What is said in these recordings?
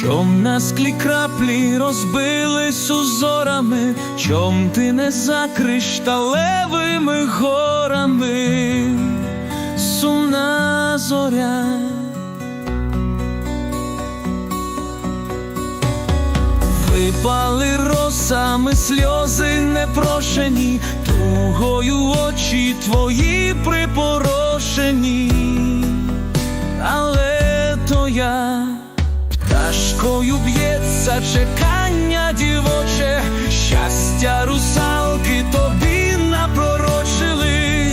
Чом на склі краплі розбились узорами, чом ти не за кришталевими горами, сумна зоря. Випали росами сльози непрошені, тугою очі твої припорошені, але пташкою б'ється чекання дівоче, щастя русалки тобі напророчили,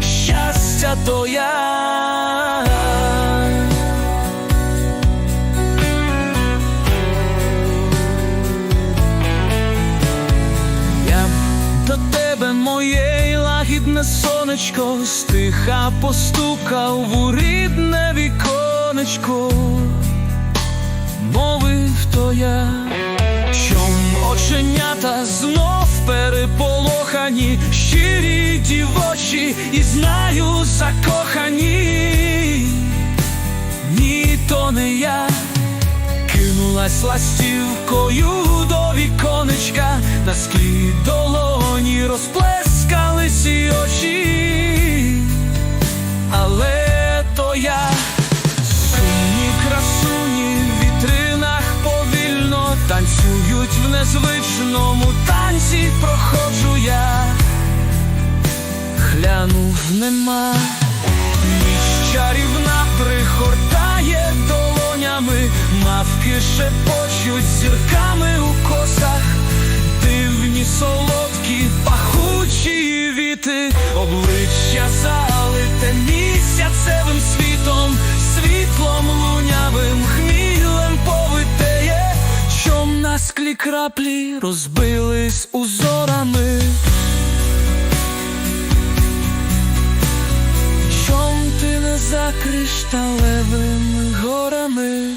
щастя то я. Я до тебе, моє лагідне сонечко, стиха постукав у рідне віконечко, знов переполохані, щирі дівочі, і знаю закохані, ні, то не я. Кинулась ластівкою до віконечка, на склі долоні розплескались і очі, танцюють в незвичному танці, проходжу я, глянув нема. Ніч чарівна прихортає долонями, мавки шепочуть зірками у косах, дивні солодкі, пахучі віти, обличчя залите краплі розбились узорами. Чом ти не за кришталевими горами?